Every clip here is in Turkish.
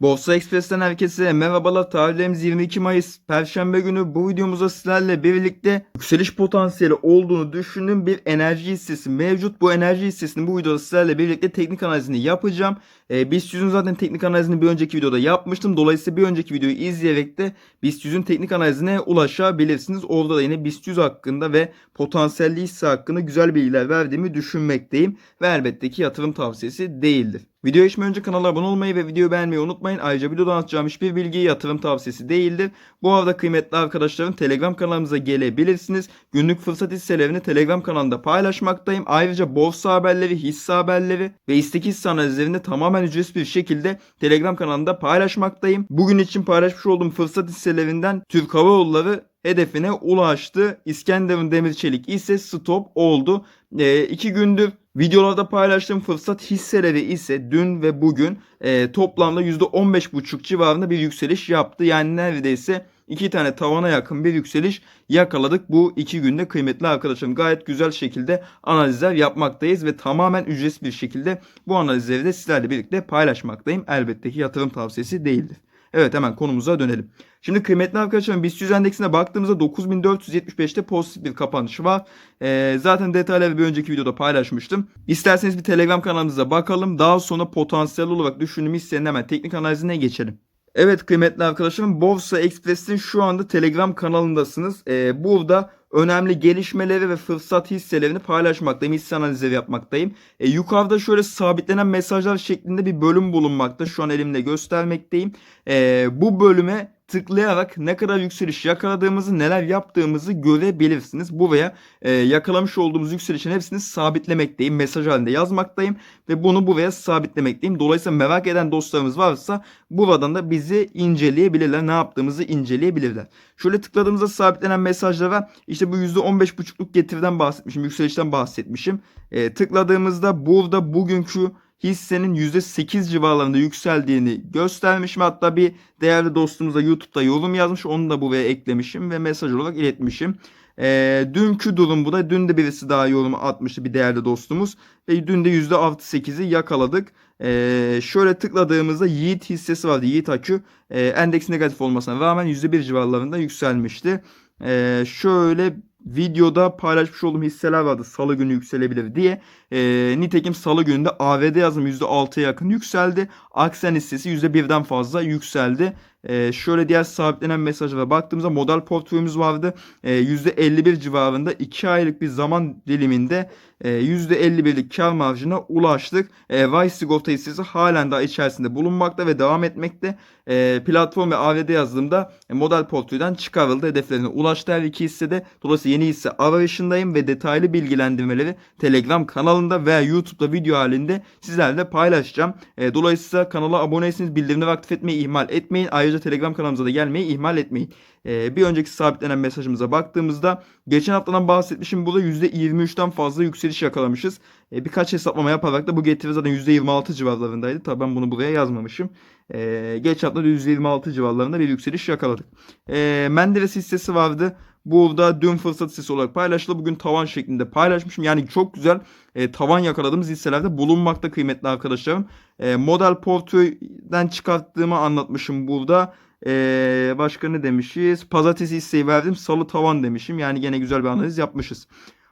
Borsa Express'ten herkese merhabalar. Tarihlerimiz 22 Mayıs Perşembe günü. Bu videomuzda sizlerle birlikte yükseliş potansiyeli olduğunu düşündüğüm bir enerji hissesi mevcut. Bu enerji hissesinin bu videoda sizlerle birlikte teknik analizini yapacağım. Ee, BIST 100'ün zaten teknik analizini bir önceki videoda yapmıştım. Dolayısıyla bir önceki videoyu izleyerek de BIST 100'ün teknik analizine ulaşabilirsiniz. Orada da yine BIST 100 hakkında ve potansiyelli hisse hakkında güzel bilgiler verdiğimi düşünmekteyim. Ve elbette ki yatırım tavsiyesi değildir. Videoya geçmeden önce kanala abone olmayı ve videoyu beğenmeyi unutmayın. Ayrıca videoda anlatacağım hiçbir bilgi yatırım tavsiyesi değildir. Bu arada kıymetli arkadaşlarım Telegram kanalımıza gelebilirsiniz. Günlük fırsat hisselerini Telegram kanalında paylaşmaktayım. Ayrıca borsa haberleri, hisse haberleri ve istek hisse analizlerini tamamen ücretsiz bir şekilde Telegram kanalında paylaşmaktayım. Bugün için paylaşmış olduğum fırsat hisselerinden Türk Hava Yolları hedefine ulaştı. İskenderun Demir Çelik ise stop oldu. E, iki gündür videolarda paylaştığım fırsat hisseleri ise dün ve bugün e, toplamda %15,5 civarında bir yükseliş yaptı. Yani neredeyse iki tane tavana yakın bir yükseliş yakaladık. Bu iki günde kıymetli arkadaşlarım gayet güzel şekilde analizler yapmaktayız ve tamamen ücretsiz bir şekilde bu analizleri de sizlerle birlikte paylaşmaktayım. Elbette ki yatırım tavsiyesi değildir. Evet hemen konumuza dönelim. Şimdi kıymetli arkadaşlarım BIST 100 endeksine baktığımızda 9475'te pozitif bir kapanış var. Ee, zaten detayları bir önceki videoda paylaşmıştım. İsterseniz bir Telegram kanalımıza bakalım. Daha sonra potansiyel olarak düşündüğüm hissenin hemen teknik analizine geçelim. Evet kıymetli arkadaşlarım Borsa Express'in şu anda Telegram kanalındasınız. Ee, burada önemli gelişmeleri ve fırsat hisselerini paylaşmaktayım. Hisse analizleri yapmaktayım. E, yukarıda şöyle sabitlenen mesajlar şeklinde bir bölüm bulunmakta. Şu an elimde göstermekteyim. E, bu bölüme tıklayarak ne kadar yükseliş yakaladığımızı, neler yaptığımızı görebilirsiniz. Bu veya e, yakalamış olduğumuz yükselişin hepsini sabitlemekteyim. Mesaj halinde yazmaktayım ve bunu buraya sabitlemekteyim. Dolayısıyla merak eden dostlarımız varsa buradan da bizi inceleyebilirler. Ne yaptığımızı inceleyebilirler. Şöyle tıkladığımızda sabitlenen mesajlara işte bu %15,5'luk getiriden bahsetmişim. Yükselişten bahsetmişim. E, tıkladığımızda burada bugünkü hissenin %8 civarlarında yükseldiğini göstermişim. Hatta bir değerli dostumuz da YouTube'da yorum yazmış. Onu da buraya eklemişim ve mesaj olarak iletmişim. E, dünkü durum bu da. Dün de birisi daha yorum atmıştı bir değerli dostumuz. Ve dün de %8'i yakaladık. E, şöyle tıkladığımızda Yiğit hissesi vardı. Yiğit Akü. E, endeks negatif olmasına rağmen %1 civarlarında yükselmişti. E, şöyle videoda paylaşmış olduğum hisseler vardı. Salı günü yükselebilir diye. E, nitekim salı gününde AVD yazım %6'ya yakın yükseldi. Aksen hissesi %1'den fazla yükseldi. E, şöyle diğer sabitlenen mesajlara baktığımızda model portföyümüz vardı. E, %51 civarında 2 aylık bir zaman diliminde e, %51'lik kar marjına ulaştık. E, Vice sigorta hissesi halen daha içerisinde bulunmakta ve devam etmekte. E, platform ve AVD yazdığımda e, model portföyden çıkarıldı. Hedeflerine ulaştı her iki hissede. Dolayısıyla yeni hisse arayışındayım ve detaylı bilgilendirmeleri Telegram kanalında veya YouTube'da video halinde sizlerle paylaşacağım. E, dolayısıyla kanala aboneyseniz bildirimleri aktif etmeyi ihmal etmeyin. Ayrıca Telegram kanalımıza da gelmeyi ihmal etmeyin. E, bir önceki sabitlenen mesajımıza baktığımızda geçen haftadan bahsetmişim. Burada %23'ten fazla yükseliş yakalamışız. E, birkaç hesaplama yaparak da bu getiri zaten %26 civarlarındaydı. Tabi ben bunu buraya yazmamışım. E, geç hafta %26 civarlarında bir yükseliş yakaladık. E, Menderes hissesi vardı. Burada dün fırsat hissesi olarak paylaşıldı. Bugün tavan şeklinde paylaşmışım. Yani çok güzel e, tavan yakaladığımız hisselerde bulunmakta kıymetli arkadaşlarım. E, model portföyden çıkarttığımı anlatmışım burada. E, başka ne demişiz? Pazartesi hisseyi verdim. Salı tavan demişim. Yani gene güzel bir analiz yapmışız.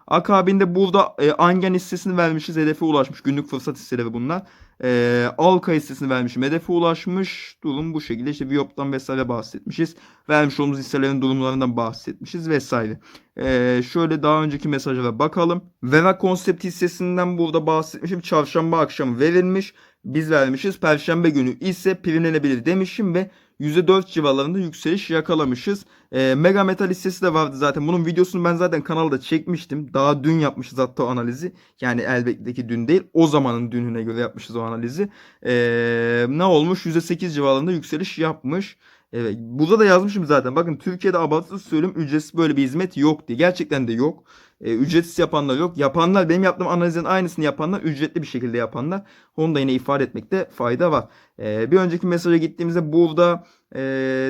Akabinde burada e, Angen hissesini vermişiz. Hedefe ulaşmış. Günlük fırsat hisseleri bunlar. E, Alka hissesini vermişim. Hedefe ulaşmış. Durum bu şekilde. İşte Viyop'tan vesaire bahsetmişiz. Vermiş olduğumuz hisselerin durumlarından bahsetmişiz vesaire. E, şöyle daha önceki mesajlara bakalım. Vera konsept hissesinden burada bahsetmişim. Çarşamba akşamı verilmiş. Biz vermişiz. Perşembe günü ise primlenebilir demişim ve %4 civarlarında yükseliş yakalamışız. E, Mega Metal hissesi de vardı zaten. Bunun videosunu ben zaten kanalda çekmiştim. Daha dün yapmışız hatta o analizi. Yani elbette ki dün değil. O zamanın dününe göre yapmışız o analizi. E, ne olmuş? %8 civarlarında yükseliş yapmış. Evet, burada da yazmışım zaten. Bakın Türkiye'de abartısız söylüyorum ücretsiz böyle bir hizmet yok diye. Gerçekten de yok. E, ücretsiz yapanlar yok. Yapanlar benim yaptığım analizin aynısını yapanlar ücretli bir şekilde yapanlar. Onu da yine ifade etmekte fayda var. E, bir önceki mesaja gittiğimizde burada e,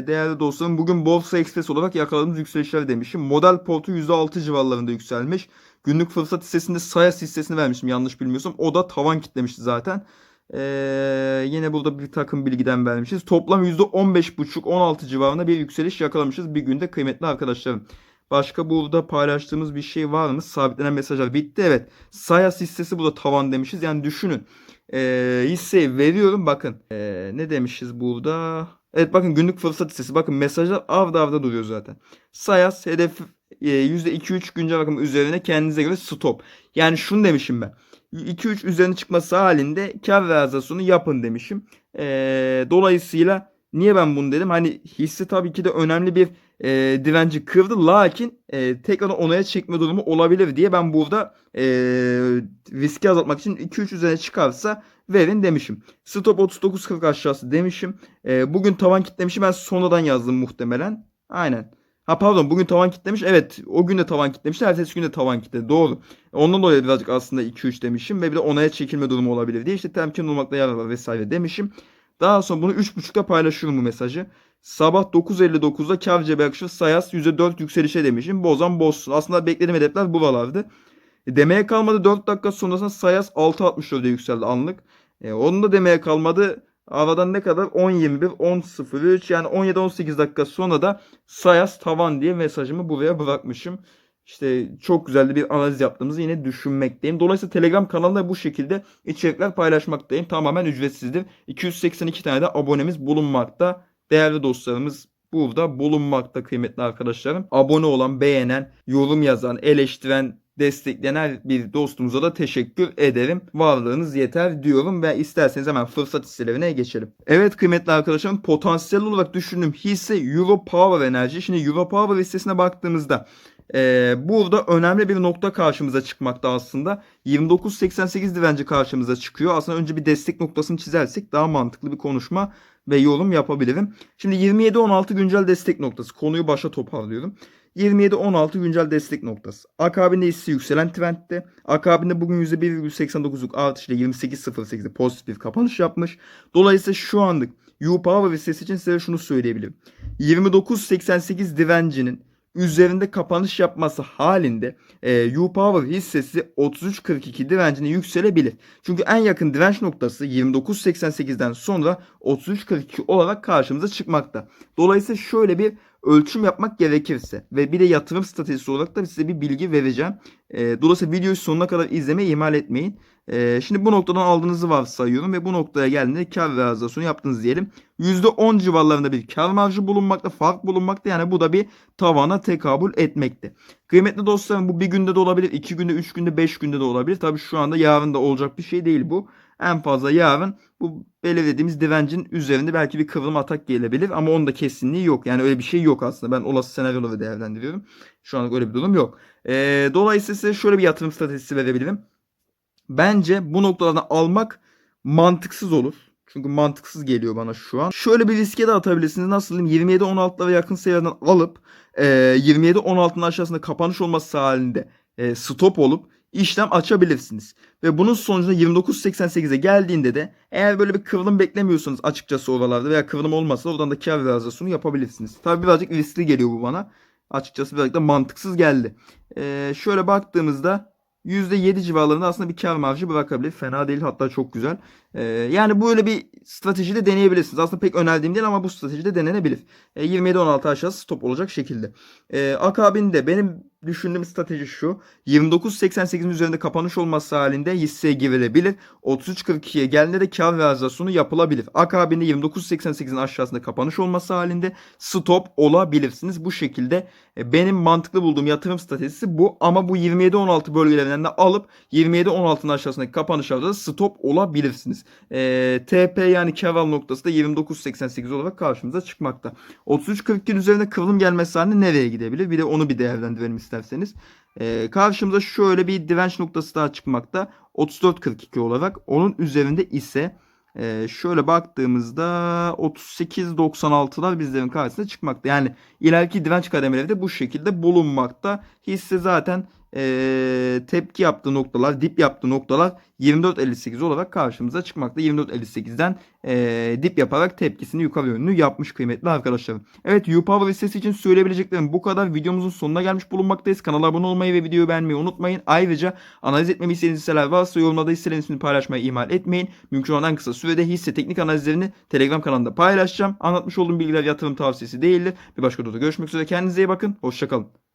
değerli dostlarım bugün Borsa Express olarak yakaladığımız yükselişler demişim. Model portu %6 civarlarında yükselmiş. Günlük fırsat hissesinde Sayas hissesini vermişim yanlış bilmiyorsam. O da tavan kitlemişti zaten. Ee, yine burada bir takım bilgiden vermişiz. Toplam %15,5-16 civarında bir yükseliş yakalamışız bir günde kıymetli arkadaşlarım. Başka burada paylaştığımız bir şey var mı? Sabitlenen mesajlar bitti. Evet. Sayas hissesi burada tavan demişiz. Yani düşünün. Ee, hisseyi veriyorum. Bakın. Ee, ne demişiz burada? Evet bakın günlük fırsat hissesi. Bakın mesajlar avda avda duruyor zaten. Sayas hedef e, %2-3 güncel rakım üzerine kendinize göre stop. Yani şunu demişim ben. 2-3 üzerine çıkması halinde kar realizasyonu yapın demişim. Ee, dolayısıyla niye ben bunu dedim? Hani hisse tabii ki de önemli bir e, direnci kırdı. Lakin e, tekrar onaya çekme durumu olabilir diye ben burada e, riski azaltmak için 2-3 üzerine çıkarsa verin demişim. Stop 39.40 aşağısı demişim. E, bugün tavan kitlemişim. Ben sonradan yazdım muhtemelen. Aynen. Ha pardon bugün tavan kitlemiş. Evet o gün de tavan kitlemişti. Ertesi gün de tavan kitledi. Doğru. Ondan dolayı birazcık aslında 2-3 demişim. Ve bir de onaya çekilme durumu olabilir diye. işte temkin olmakta yarar var vesaire demişim. Daha sonra bunu 3.30'da paylaşıyorum bu mesajı. Sabah 9.59'da kar cebi Sayas %4 yükselişe demişim. Bozan bozsun. Aslında beklediğim hedefler buralardı. E, demeye kalmadı 4 dakika sonrasında Sayas 6.64'e yükseldi anlık. E, onun da demeye kalmadı. Aradan ne kadar? 10.21, 10.03 yani 17-18 dakika sonra da Sayas tavan diye mesajımı buraya bırakmışım. İşte çok güzel bir analiz yaptığımızı yine düşünmekteyim. Dolayısıyla Telegram kanalında bu şekilde içerikler paylaşmaktayım. Tamamen ücretsizdir. 282 tane de abonemiz bulunmakta. Değerli dostlarımız burada bulunmakta kıymetli arkadaşlarım. Abone olan, beğenen, yorum yazan, eleştiren, destekleyen her bir dostumuza da teşekkür ederim. Varlığınız yeter diyorum ve isterseniz hemen fırsat hisselerine geçelim. Evet kıymetli arkadaşlarım potansiyel olarak düşündüğüm hisse Euro Power Enerji. Şimdi Euro Power hissesine baktığımızda ee, burada önemli bir nokta karşımıza çıkmakta aslında. 29.88 direnci karşımıza çıkıyor. Aslında önce bir destek noktasını çizersek daha mantıklı bir konuşma ve yorum yapabilirim. Şimdi 27.16 güncel destek noktası. Konuyu başa toparlıyorum. 27.16 güncel destek noktası. Akabinde hisse yükselen trendte. Akabinde bugün %1,89'luk artışla 28.08'de pozitif bir kapanış yapmış. Dolayısıyla şu anlık U-Power hissesi için size şunu söyleyebilirim. 29.88 direncinin üzerinde kapanış yapması halinde e, U-Power hissesi 33.42 direncine yükselebilir. Çünkü en yakın direnç noktası 29.88'den sonra 33.42 olarak karşımıza çıkmakta. Dolayısıyla şöyle bir ölçüm yapmak gerekirse ve bir de yatırım stratejisi olarak da size bir bilgi vereceğim. E, dolayısıyla videoyu sonuna kadar izlemeyi ihmal etmeyin. E, şimdi bu noktadan aldığınızı varsayıyorum ve bu noktaya geldiğinde kar realizasyonu yaptınız diyelim. %10 civarlarında bir kar marjı bulunmakta, fark bulunmakta. Yani bu da bir tavana tekabül etmekte. Kıymetli dostlarım bu bir günde de olabilir, iki günde, üç günde, beş günde de olabilir. Tabii şu anda yarın da olacak bir şey değil bu. En fazla yarın bu belirlediğimiz direncin üzerinde belki bir kıvrım atak gelebilir ama onun da kesinliği yok. Yani öyle bir şey yok aslında. Ben olası senaryoları değerlendiriyorum. Şu an öyle bir durum yok. Ee, dolayısıyla size şöyle bir yatırım stratejisi verebilirim. Bence bu noktalardan almak mantıksız olur. Çünkü mantıksız geliyor bana şu an. Şöyle bir riske de atabilirsiniz. Nasıl diyeyim? 27-16'lara yakın seviyelerden alıp e, 27-16'nın aşağısında kapanış olması halinde e, stop olup işlem açabilirsiniz. Ve bunun sonucunda 29.88'e geldiğinde de eğer böyle bir kıvrım beklemiyorsanız açıkçası oralarda veya kıvrım olmasa oradan da kar realizasyonu yapabilirsiniz. Tabi birazcık riskli geliyor bu bana. Açıkçası birazcık da mantıksız geldi. Ee, şöyle baktığımızda %7 civarlarında aslında bir kar marjı bırakabilir. Fena değil hatta çok güzel. Ee, yani böyle bir strateji de deneyebilirsiniz. Aslında pek önerdiğim değil ama bu strateji de denenebilir. Ee, 27-16 aşağısı stop olacak şekilde. Ee, akabinde benim düşündüğüm strateji şu. 29.88'in üzerinde kapanış olması halinde hisseye girilebilir. 33.42'ye geldiğinde de kar realizasyonu yapılabilir. Akabinde 29.88'in aşağısında kapanış olması halinde stop olabilirsiniz. Bu şekilde e, benim mantıklı bulduğum yatırım stratejisi bu. Ama bu 27-16 bölgelerinden de alıp 27-16'ın aşağısındaki kapanışlarda da stop olabilirsiniz. E, TP yani kar al noktası da 29.88 olarak karşımıza çıkmakta. 33.42'nin üzerine kıvrım gelmesi halinde nereye gidebilir? Bir de onu bir değerlendirelim isterseniz. Ee, karşımıza şöyle bir direnç noktası daha çıkmakta. 34.42 olarak. Onun üzerinde ise e, şöyle baktığımızda 38.96'lar bizlerin karşısına çıkmakta. Yani ileriki direnç kademeleri de bu şekilde bulunmakta. Hisse zaten e, tepki yaptığı noktalar, dip yaptığı noktalar 24.58 olarak karşımıza çıkmakta. 24.58'den e, dip yaparak tepkisini yukarı yönlü yapmış kıymetli arkadaşlarım. Evet U-Power hissesi için söyleyebileceklerim bu kadar. Videomuzun sonuna gelmiş bulunmaktayız. Kanala abone olmayı ve videoyu beğenmeyi unutmayın. Ayrıca analiz etmemi istediğiniz hisseler varsa yorumlarda hisselerin ismini paylaşmayı ihmal etmeyin. Mümkün olan en kısa sürede hisse teknik analizlerini Telegram kanalında paylaşacağım. Anlatmış olduğum bilgiler yatırım tavsiyesi değildir. Bir başka videoda görüşmek üzere. Kendinize iyi bakın. Hoşçakalın.